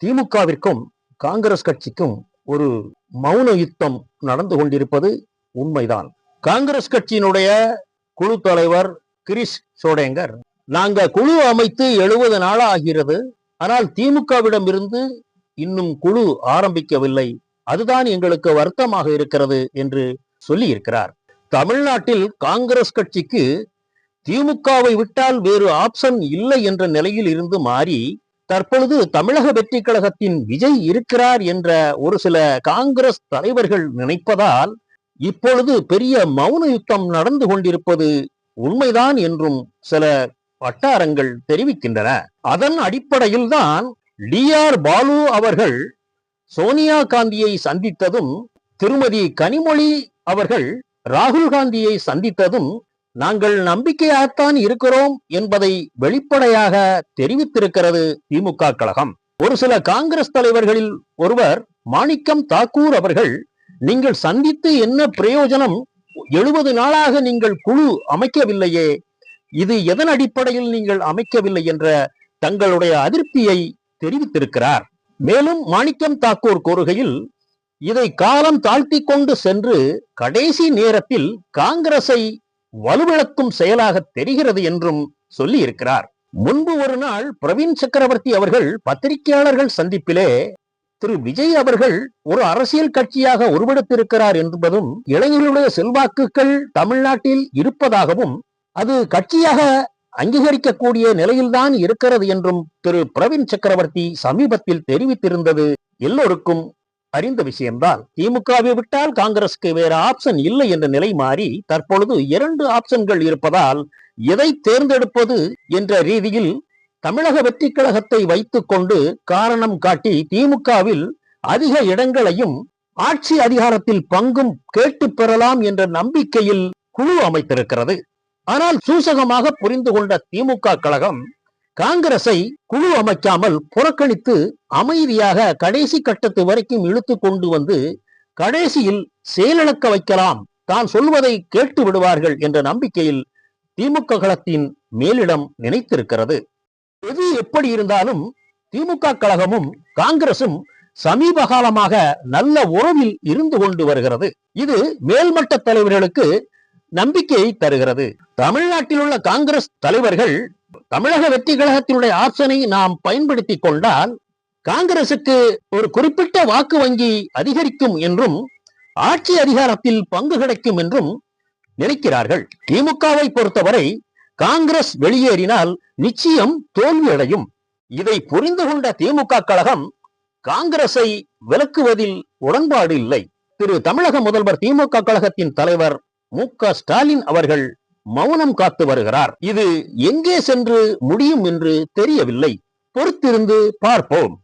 திமுகவிற்கும் காங்கிரஸ் கட்சிக்கும் ஒரு மௌன யுத்தம் நடந்து கொண்டிருப்பது உண்மைதான். காங்கிரஸ் கட்சியினுடைய குழு தலைவர் கிரிஷ் சோடேங்கர் நாங்க குழு அமைத்து எழுபது நாள் ஆகிறது. ஆனால் திமுகவிடம் இருந்து இன்னும் குழு ஆரம்பிக்கவில்லை. அதுதான் எங்களுக்கு வருத்தமாக இருக்கிறது என்று சொல்லி இருக்கிறார் தமிழ்நாட்டில் காங்கிரஸ் கட்சிக்கு திமுகவை விட்டால் வேறு ஆப்ஷன் இல்லை என்ற நிலையில் இருந்து மாறி தற்பொழுது தமிழக வெற்றி கழகத்தின் விஜய் இருக்கிறார் என்ற ஒரு சில காங்கிரஸ் தலைவர்கள் நினைப்பதால் இப்பொழுது பெரிய மௌன யுத்தம் நடந்து கொண்டிருப்பது உண்மைதான் என்றும் சில வட்டாரங்கள் தெரிவிக்கின்றன. அதன் அடிப்படையில் தான் டி ஆர் பாலு அவர்கள் சோனியா காந்தியை சந்தித்ததும் திருமதி கனிமொழி அவர்கள் ராகுல் காந்தியை சந்தித்ததும் நாங்கள் நம்பிக்கையாகத்தான் இருக்கிறோம் என்பதை வெளிப்படையாக தெரிவித்திருக்கிறது திமுக கழகம். ஒரு சில காங்கிரஸ் தலைவர்களில் ஒருவர் மாணிக்கம் தாக்கூர் அவர்கள் நீங்கள் சந்தித்து என்ன பிரயோஜனம்? எழுபது நாளாக நீங்கள் குழு அமைக்கவில்லையே. இது எதன் அடிப்படையில் நீங்கள் அமைக்கவில்லை? என்ற தங்களுடைய அதிருப்தியை தெரிவித்திருக்கிறார். மேலும் மாணிக்கம் தாக்கூர் கூறுகையில் இதை காலம் தாழ்த்தி கொண்டு சென்று கடைசி நேரத்தில் காங்கிரஸை வலுவிழக்கும் செயலாக தெரிகிறது என்றும் சொல்லி இருக்கிறார் முன்பு ஒரு நாள் பிரவீன் சக்கரவர்த்தி அவர்கள் பத்திரிகையாளர்கள் சந்திப்பிலே திரு விஜய் அவர்கள் ஒரு அரசியல் கட்சியாக உருவெடுத்திருக்கிறார் என்பதும் இளைஞர்களுடைய செல்வாக்குகள் தமிழ்நாட்டில் இருப்பதாகவும் அது கட்சியாக அங்கீகரிக்கக்கூடிய நிலையில்தான் இருக்கிறது என்றும் திரு பிரவீன் சக்கரவர்த்தி சமீபத்தில் தெரிவித்திருந்தது எல்லோருக்கும் அறிந்த விஷயம்தான். திமுகவை விட்டால் காங்கிரசுக்கு வேற ஆப்ஷன் இல்லை என்ற நிலை மாறி தற்பொழுது இரண்டு ஆப்ஷன்கள் இருப்பதால் எதை தேர்ந்தெடுப்பது என்ற ரீதியில் தமிழக வெற்றி கழகத்தை வைத்துக் கொண்டு காரணம் காட்டி திமுகவில் அதிக இடங்களையும் ஆட்சி அதிகாரத்தில் பங்கும் கேட்டு பெறலாம் என்ற நம்பிக்கையில் குழு அமைத்திருக்கிறது. ஆனால் சூசகமாக புரிந்து கொண்ட திமுக கழகம் காங்கிரஸை குழு அமைக்காமல் புறக்கணித்து அமைதியாக கடைசி கட்டத்து வரைக்கும் இழுத்து கொண்டு வந்து கடைசியில் செயலிழக்க வைக்கலாம் தான் சொல்வதை கேட்டு விடுவார்கள் என்ற நம்பிக்கையில் திமுக கழகத்தின் மேலிடம் நினைத்திருக்கிறது. எது எப்படி இருந்தாலும் திமுக கழகமும் காங்கிரசும் சமீப காலமாக நல்ல உறவில் இருந்து கொண்டு வருகிறது. இது மேல்மட்ட தலைவர்களுக்கு நம்பிக்கையை தருகிறது. தமிழ்நாட்டில் உள்ள காங்கிரஸ் தலைவர்கள் தமிழக வெற்றி கழகத்தினுடைய ஆப்ஷனை நாம் பயன்படுத்தி கொண்டால் காங்கிரசுக்கு ஒரு குறிப்பிட்ட வாக்கு வங்கி அதிகரிக்கும் என்றும் ஆட்சி அதிகாரத்தில் பங்கு கிடைக்கும் என்றும் நினைக்கிறார்கள். திமுகவை பொறுத்தவரை காங்கிரஸ் வெளியேறினால் நிச்சயம் தோல்வியடையும். இதை புரிந்து கொண்ட திமுக கழகம் காங்கிரஸை விலக்குவதில் உடன்பாடு இல்லை. திரு தமிழக முதல்வர் திமுக கழகத்தின் தலைவர் மு க ஸ்டாலின் அவர்கள் மௌனம் காத்து வருகிறார். இது எங்கே சென்று முடியும் என்று தெரியவில்லை. பொறுத்திருந்து பார்ப்போம்.